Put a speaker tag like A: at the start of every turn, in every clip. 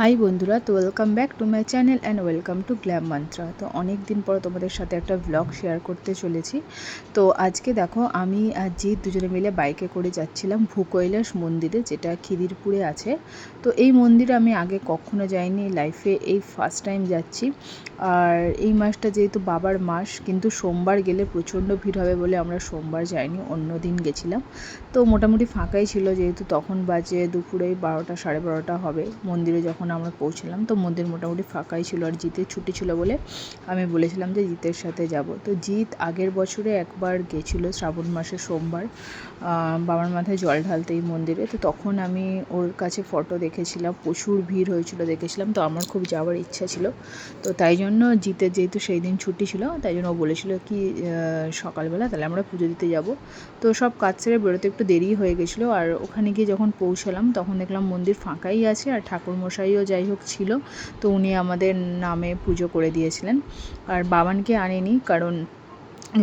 A: High বন্ধুরা, তো welcome back to my channel and welcome to Glam Mantra তো অনেক দিন পর তোমাদের সাথে একটা ব্লগ শেয়ার করতে চলেছি। তো আজকে দেখো, আমি আর জিৎ দুজনে মিলে বাইকে করে যাচ্ছিলাম ভূকৈলাস মন্দিরে, যেটা খিদিরপুরে আছে। তো এই মন্দিরে আমি আগে কখনো যাইনি লাইফে এই ফার্স্ট টাইম যাচ্ছি। আর এই মাসটা যেহেতু বাবার মাস, কিন্তু সোমবার গেলে প্রচণ্ড ভিড় হবে বলে আমরা সোমবার যাইনি, অন্য দিন গেছিলাম। তো মোটামুটি ফাঁকাই ছিল, যেহেতু তখন বাজে দুপুরে বারোটা সাড়ে বারোটা হবে, মন্দিরে যখন আমরা পৌঁছলাম, তো মন্দির মোটামুটি ফাঁকাই ছিল আর জিতের ছুটি ছিল বলে আমি বলেছিলাম যে জিতের সাথে যাব। তো জিৎ আগের বছরে একবার গেছিল শ্রাবণ মাসে সোমবার বাবার মাথায় জল ঢালতে এই মন্দিরে। তো তখন আমি ওর কাছে ফটো দেখেছিলাম, প্রচুর ভিড় হয়েছিল দেখেছিলাম। তো আমার খুব যাওয়ার ইচ্ছা ছিল। তো তাই জন্য জিতের যেহেতু সেই দিন ছুটি ছিল, তাই জন্য ও বলেছিল কি সকালবেলা তাহলে আমরা পুজো দিতে যাব। তো সব কাজ ছেড়ে বেরোতে একটু দেরি হয়ে গেছিল। আর ওখানে গিয়ে যখন পৌঁছলাম, তখন দেখলাম মন্দির ফাঁকাই আছে আর ঠাকুরমশাইও যাই হোক ছিল, তো উনি আমাদের নামে পুজো করে দিয়েছিলেন। আর বাবানকে আনেনি, কারণ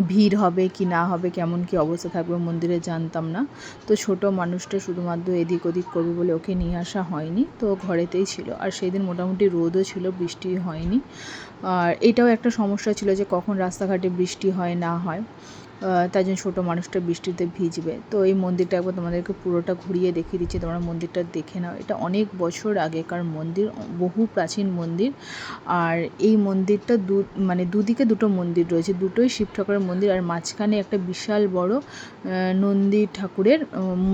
A: ভিড় হবে কি না হবে, কেমন কি অবস্থা থাকবে মন্দিরে জানতাম না। তো ছোট মানুষটা শুধুমাত্র এদিক ওদিক করবে বলে ওকে নিয়ে আসা হয়নি, তো ঘরেতেই ছিল। আর সেই দিন মোটামুটি রোদও ছিল, বৃষ্টি হয়নি। আর এটাও একটা সমস্যা ছিল যে কখন রাস্তাঘাটে বৃষ্টি হয় না হয়। তাই জন্য ছোটো মানুষটা বৃষ্টিতে ভিজবে। তো এই মন্দিরটা একবার তোমাদেরকে পুরোটা ঘুরিয়ে দেখিয়ে দিচ্ছি। তোমরা মন্দিরটা দেখে নাও। এটা অনেক বছর আগেকার মন্দির, বহু প্রাচীন মন্দির। আর এই মন্দিরটা দু মানে দুদিকে দুটো মন্দির রয়েছে। দুটোই শিব ঠাকুরের মন্দির আর মাঝখানে একটা বিশাল বড় নন্দী ঠাকুরের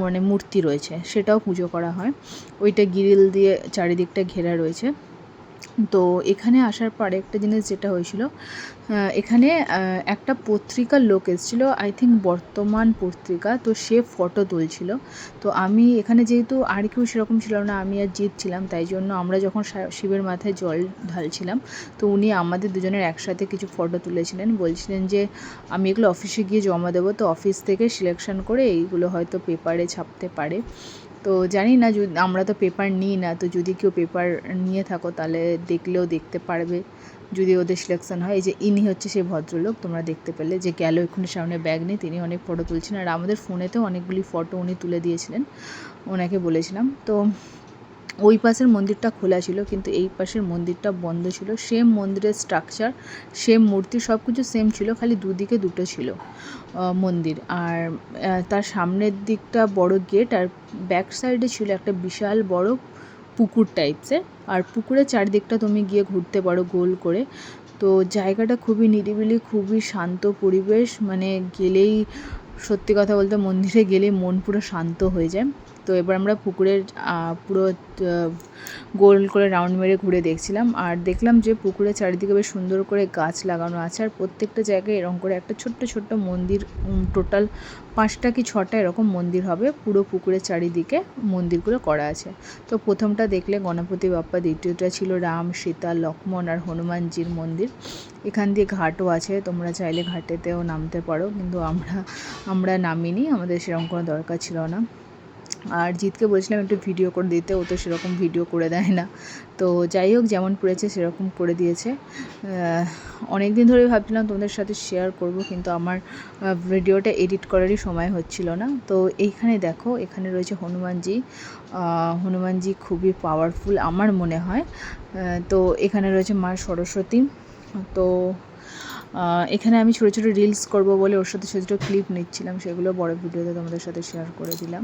A: মানে মূর্তি রয়েছে। সেটাও পুজো করা হয়। ওইটা গিরিল দিয়ে চারিদিকটা ঘেরা রয়েছে। তো এখানে আসার পরে একটা জিনিস যেটা হয়েছিল এখানে একটা পত্রিকার লোক এসেছিল আই থিঙ্ক বর্তমান পত্রিকা, তো সে ফটো তুলছিল। তো আমি এখানে যেহেতু আর কেউ সেরকম ছিল না, আমি আর জিৎ ছিলাম, তাই জন্য আমরা যখন শিবের মাথায় জল ঢালছিলাম, তো উনি আমাদের দুজনের একসাথে কিছু ফটো তুলেছিলেন, বলছিলেন যে, আমি এগুলো অফিসে গিয়ে জমা দেবো। তো অফিস থেকে সিলেকশন করে এইগুলো হয়তো পেপারে ছাপতে পারে। তো জানি না আমরা তো পেপার নিই না, তো যদি কেউ পেপার নিয়ে থাকো তাহলে দেখলেও দেখতে পারবে। যদি ওদের সিলেকশন হয়, এই যে ইনি হচ্ছে সেই ভদ্রলোক, তোমরা দেখতে পেলে যে গেল এক্ষুনি সামনে ব্যাগ নিয়ে তিনি অনেক ফটো তুলছেন আর আমাদের ফোনেতেও অনেকগুলি ফটো উনি তুলে দিয়েছিলেন, ওনাকে বলেছিলাম। তো ওই পাশের মন্দিরটা খোলা ছিল, কিন্তু এই পাশের মন্দিরটা বন্ধ ছিল। সেম মন্দিরের স্ট্রাকচার সেম মূর্তি সব কিছু সেম ছিল, খালি দুদিকে দুটো ছিল মন্দির। আর তার সামনের দিকটা বড় গেট আর ব্যাক সাইডে ছিল একটা বিশাল বড় পুকুর টাইপসের আর পুকুরের চারদিকটা তুমি গিয়ে ঘুরতে পারো গোল করে। তো জায়গাটা খুবই নিরিবিলি, খুবই শান্ত পরিবেশ মানে গেলেই, সত্যি কথা বলতে মন্দিরে গেলেই মন পুরো শান্ত হয়ে যায়। তো এবার আমরা পুকুরের পুরো গোল করে রাউন্ড মেরে ঘুরে দেখছিলাম। আর দেখলাম যে পুকুরের চারিদিকে বেশ সুন্দর করে গাছ লাগানো আছে। আর প্রত্যেকটা জায়গায় এরকম করে একটা ছোট্ট ছোট্ট মন্দির টোটাল পাঁচটা কি ছটা এরকম মন্দির হবে। পুরো পুকুরের চারিদিকে মন্দিরগুলো করা আছে। তো প্রথমটা দেখলে গণপতি বাপ্পা, দ্বিতীয়টা ছিল রাম, সীতা, লক্ষ্মণ আর হনুমানজির মন্দির। এখান দিয়ে ঘাটও আছে। তোমরা চাইলে ঘাটেতেও নামতে পারো। কিন্তু আমরা আমরা নামিনি। আমাদের সেরকম কোনো দরকার ছিল না। আর জিতকে বলছিলাম একটু ভিডিও করে দিতে, ও তো সেরকম ভিডিও করে দেয় না। তো যাই হোক, যেমন পড়েছে সেরকম করে দিয়েছে। অনেক দিন ধরে ভাবছিলাম তোমাদের সাথে শেয়ার করব, কিন্তু আমার ভিডিওটা এডিট করারই সময় হচ্ছিল না। তো এইখানে দেখো, এখানে রয়েছে হনুমানজি। হনুমানজি খুবই পাওয়ারফুল আমার মনে হয়। তো এখানে রয়েছে মা সরস্বতী। তো এখানে আমি ছোটো ছোটো রিলস করব বলে ওর সাথে ছোটো ছোটো ক্লিপ নিচ্ছিলাম, সেগুলো বড় ভিডিওতে তোমাদের সাথে শেয়ার করে দিলাম।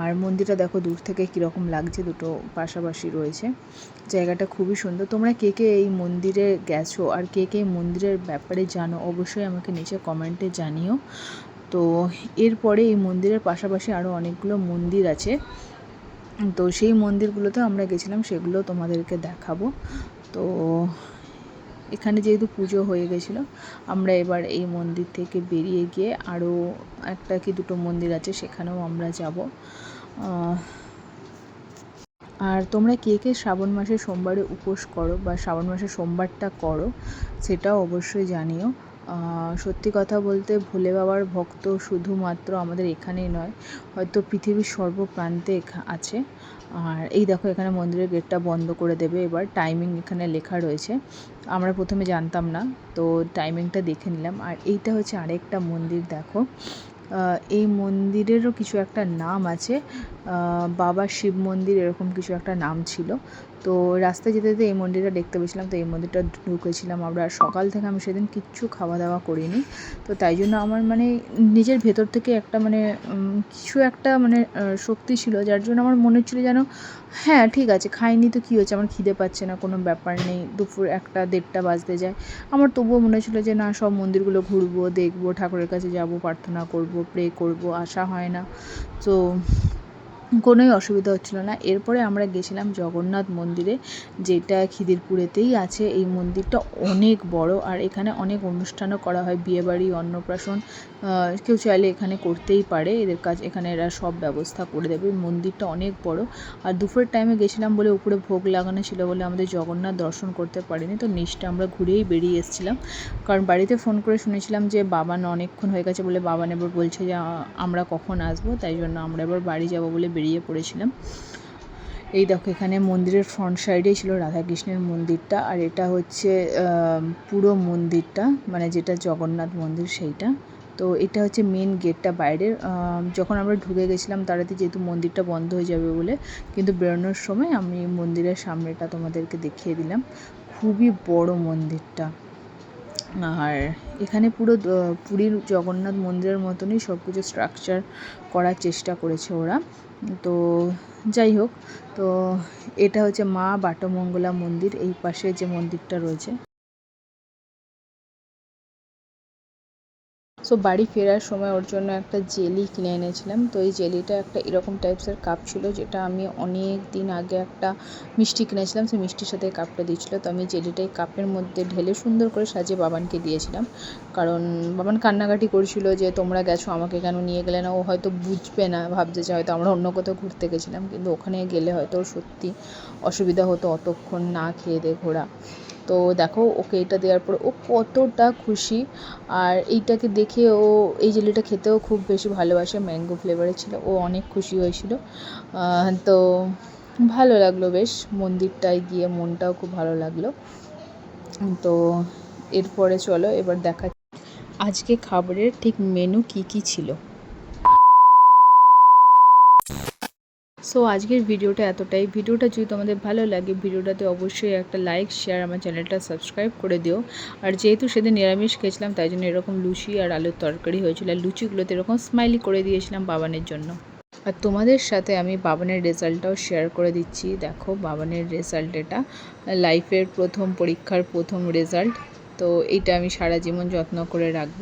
A: আর মন্দিরটা দেখো দূর থেকে কীরকম লাগছে, দুটো পাশাপাশি রয়েছে। জায়গাটা খুবই সুন্দর। তোমরা কে কে এই মন্দিরে গেছো আর কে কে মন্দিরের ব্যাপারে জানো, অবশ্যই আমাকে নিচে কমেন্টে জানিও। তো এরপরে এই মন্দিরের পাশাপাশি আরও অনেকগুলো মন্দির আছে। তো সেই মন্দিরগুলোতে আমরা গেছিলাম, সেগুলো তোমাদেরকে দেখাবো। তো এখানে যেহেতু পুজো হয়ে গেছিল, আমরা এবার এই মন্দির থেকে বেরিয়ে গিয়ে আরও একটা কি দুটো মন্দির আছে, সেখানেও আমরা যাব। আর তোমরা কে কে শ্রাবণ মাসে সোমবারে উপোস করো বা শ্রাবণ মাসে সোমবারটা করো, সেটাও অবশ্যই জানিও। সত্যি কথা বলতে ভোলে বাবার ভক্ত শুধুমাত্র আমাদের এখানেই নয়, হয়তো পৃথিবীর সর্বপ্রান্তে আছে। আর এই দেখো এখানে মন্দিরের গেটটা বন্ধ করে দেবে। এবার টাইমিং এখানে লেখা রয়েছে। আমরা প্রথমে জানতাম না, তো টাইমিংটা দেখে নিলাম। আর এইটা হচ্ছে আরেকটা মন্দির, দেখো। এই মন্দিরেরও কিছু একটা নাম আছে। বাবা শিব মন্দির এরকম কিছু একটা নাম ছিল। তো রাস্তায় যেতে যেতে এই মন্দিরটা দেখতে পেয়েছিলাম। তো এই মন্দিরটা ঢুকেছিলাম আমরা। সকাল থেকে আমি সেদিন কিচ্ছু খাওয়া দাওয়া করিনি। তো তাই জন্য আমার মানে নিজের ভেতর থেকে একটা মানে কিছু একটা মানে শক্তি ছিল। যার জন্য আমার মনে হচ্ছিল যেন হ্যাঁ ঠিক আছে, খাইনি তো কী হচ্ছে? আমার খিদে পাচ্ছে না, কোনো ব্যাপার নেই। দুপুর একটা দেড়টা বাজতে যায়। আমার তবুও মনে হচ্ছিল যে, না, সব মন্দিরগুলো ঘুরবো, দেখব, ঠাকুরের কাছে যাব, প্রার্থনা করব প্রে করব, আশা হয় না। তো কোনোই অসুবিধা হচ্ছিল না। এরপরে আমরা গেছিলাম জগন্নাথ মন্দিরে, যেটা খিদিরপুরেতেই আছে। এই মন্দিরটা অনেক বড় আর এখানে অনেক অনুষ্ঠানও করা হয়, বিয়েবাড়ি, অন্নপ্রাশন কেউ চাইলে এখানে করতেই পারে। এদের কাজ, এখানে এরা সব ব্যবস্থা করে দেবে। মন্দিরটা অনেক বড় আর দুপুরের টাইমে গেছিলাম বলে উপরে ভোগ লাগানো ছিল বলে আমাদের জগন্নাথ দর্শন করতে পারিনি। তো নিচটা আমরা ঘুরেই বেরিয়ে এসেছিলাম। কারণ বাড়িতে ফোন করে শুনেছিলাম যে বাবান অনেকক্ষণ হয়ে গেছে বলে বাবান এবার বলছে যে আমরা কখন আসব, তাই জন্য আমরা এবার বাড়ি যাব বলে বেরিয়ে পড়েছিলাম। এই দেখো এখানে মন্দিরের ফ্রন্ট সাইডেই ছিল রাধাকৃষ্ণের মন্দিরটা আর এটা হচ্ছে পুরো মন্দিরটা মানে যেটা জগন্নাথ মন্দির সেইটা। তো এটা হচ্ছে মেন গেটটা বাইরের। যখন আমরা ঢুকে গেছিলাম তারাতে যেহেতু মন্দিরটা বন্ধ হয়ে যাবে বলে, কিন্তু বেরোনোর সময় আমি মন্দিরের সামনেটা তোমাদেরকে দেখিয়ে দিলাম। খুবই বড় মন্দিরটা। আর এখানে পুরো পুরীর জগন্নাথ মন্দিরের মতনই সব কিছু স্ট্রাকচার করার চেষ্টা করেছে ওরা। তো যাই হোক, তো এটা হচ্ছে মা বাটমঙ্গলা মন্দির, এই পাশে যে মন্দিরটা রয়েছে। সো বাড়ি ফেরার সময় ওর জন্য একটা জেলি কিনে এনেছিলাম। তো এই জেলিটা একটা এরকম টাইপসের কাপ ছিল, যেটা আমি অনেক দিন আগে একটা মিষ্টি কিনেছিলাম। সেই মিষ্টির সাথে কাপটা দিয়েছিল। তো আমি জেলিটা এই কাপের মধ্যে ঢেলে সুন্দর করে সাজিয়ে বাবানকে দিয়েছিলাম। কারণ বাবান কান্নাকাটি করছিল যে, তোমরা গেছো আমাকে কেন নিয়ে গেলে না? ও হয়তো বুঝবে না, ভাবছে যে হয়তো আমরা অন্য কোথাও ঘুরতে গেছিলাম। কিন্তু ওখানে গেলে হয়তো সত্যি অসুবিধা হতো অতক্ষণ না খেয়ে দিয়ে ঘোরা। তো দেখো, ওকে এটা দেওয়ার পর ও কতটা খুশি। আর এইটাকে দেখে ও, এই জেলিটা খেতেও খুব বেশি ভালোবাসে, ম্যাঙ্গো ফ্লেভারের ছিল, ও অনেক খুশি হয়েছিল। তো ভালো লাগল বেশ, মন্দিরটায় গিয়ে মনটাও খুব ভালো লাগল। তো এরপরে চলো, এবার দেখা আজকে খাবারের ঠিক মেনু কি কি ছিল। সো আজকের ভিডিওটা এতটাই। ভিডিওটা যদি তোমাদের ভালো লাগে, ভিডিওটাতে অবশ্যই একটা লাইক শেয়ার আমার চ্যানেলটা সাবস্ক্রাইব করে দিও। আর যেহেতু সেদিন নিরামিষ খেয়েছিলাম, তাই জন্য এরকম লুচি আর আলুর তরকারি হয়েছিল। আর লুচিগুলোতে এরকম স্মাইলি করে দিয়েছিলাম বাবানের জন্য। আর তোমাদের সাথে আমি বাবানের রেজাল্টটাও শেয়ার করে দিচ্ছি। দেখো, বাবানের রেজাল্ট এটা। লাইফের প্রথম পরীক্ষার প্রথম রেজাল্ট তো এইটা আমি সারা জীবন যত্ন করে রাখব।